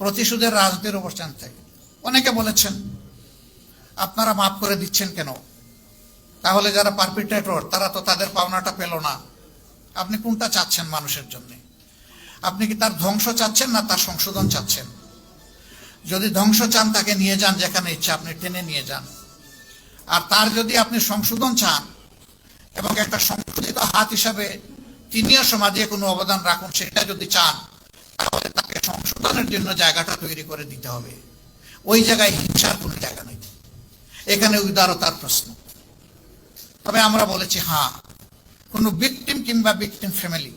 প্রতিশোধের রাজনীতির অবস্থান থেকে। অনেকে বলেছেন, আপনারা মাফ করে দিচ্ছেন কেন? তাহলে যারা পারপিটেটর তারা তো তাদের পাওনাটা পেল না। আপনি কোনটা চাচ্ছেন মানুষের জন্য? আপনি কি তার ধ্বংস চাচ্ছেন না তার সংশোধন চাচ্ছেন? যদি ধ্বংস চান, তাকে নিয়ে যান যেখানে ইচ্ছা, আপনি টেনে নিয়ে যান। আর তার যদি আপনি সংশোধন চান এবং একটা সংশোধিত হাত হিসাবে তিনিও সমাজে কোনো অবদান রাখুন, সেটা যদি চান, তাহলে সংশোধনের জন্য জায়গাটা তৈরি করে দিতে হবে। ওই জায়গায় হিংসার কোনো জায়গা নেই। এখানে উদারতার প্রশ্ন। তবে আমরা বলেছি হ্যাঁ কোনো ভিকটিম কিংবা ভিকটিম ফ্যামিলি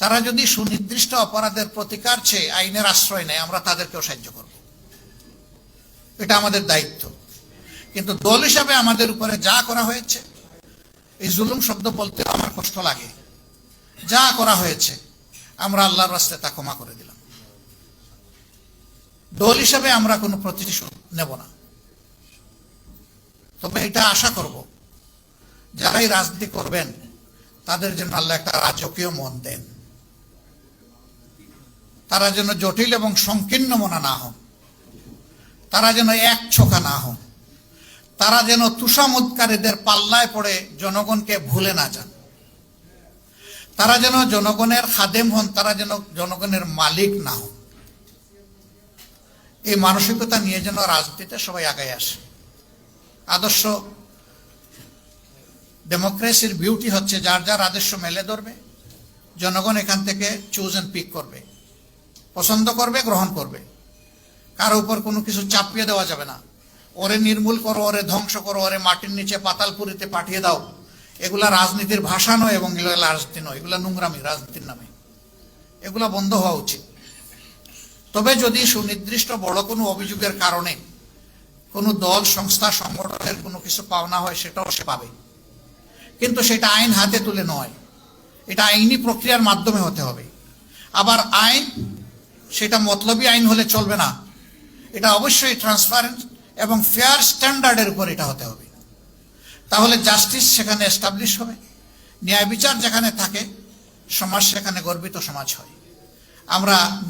তারা যদি সুনির্দিষ্ট অপরাধের প্রতিকার চেয়ে আইনের আশ্রয় নেয়, আমরা তাদেরকেও সাহায্য করব। এটা আমাদের দায়িত্ব। কিন্তু দল হিসাবে আমাদের উপরে যা করা হয়েছে, এই জুলুম শব্দ বলতে আমার কষ্ট লাগে। যা করা হয়েছে, আমরা আল্লাহর রাস্তায় তা ক্ষমা করে দিলাম। দল হিসাবে আমরা কোনো প্রতিশোধ নেব না। তবে এটা আশা করব, যারাই রাজনীতি করবেন, তাদের জন্য আল্লাহ একটা রাজকীয় মন দেন। তারা যেন জটিল এবং সংকীর্ণ মনা না হন। তারা যেন এক ছোকা না হন। তারা যেন তুষামুদকারীদের পাল্লায় পড়ে জনগণকে ভুলে না যান। তারা যেন জনগণের খাদেম হন, তারা যেন জনগণের মালিক না হন। এই মানসিকতা নিয়ে যেন রাজনীতিতে সবাই আগায় আসে। আদর্শ ডেমোক্রেসির বিউটি হচ্ছে যার যার আদর্শ মেলে ধরবে, জনগণ এখান থেকে চুজ অ্যান্ড পিক করবে, পছন্দ করবে, গ্রহণ করবে। কারও উপর কোনো কিছু চাপিয়ে দেওয়া যাবে না। ওরে নির্মূল করো, ওরে ধ্বংস করো, ওরে মাটির নিচে পাতালপুরিতে পাঠিয়ে দাও। এগুলা রাজনীতির ভাষা নয় এবং এগুলো রাজনীতি নয়, এগুলা নোংরামি, রাজনীতির নামে। এগুলা বন্ধ হওয়া উচিত। তবে যদি সুনির্দিষ্ট বড় কোনো অভিযোগের কারণে কোনো দল, সংস্থা, সংগঠনের কোনো কিছু পাওনা হয়, সেটাও সে পাবে। কিন্তু সেটা আইন হাতে তুলে নয়। এটা আইনি প্রক্রিয়ার মাধ্যমে হতে হবে। আবার আইন, সেটা মতলবী আইন হলে চলবে না। এটা অবশ্যই ট্রান্সপারেন্ট এবং ফেয়ার স্ট্যান্ডার্ডের উপর এটা হতে হবে। তাহলে জাস্টিস সেখানে এস্টাবলিশ হবে। ন্যায় বিচার যেখানে থাকে, সমাজ সেখানে গর্বিত সমাজ হয়। আমরা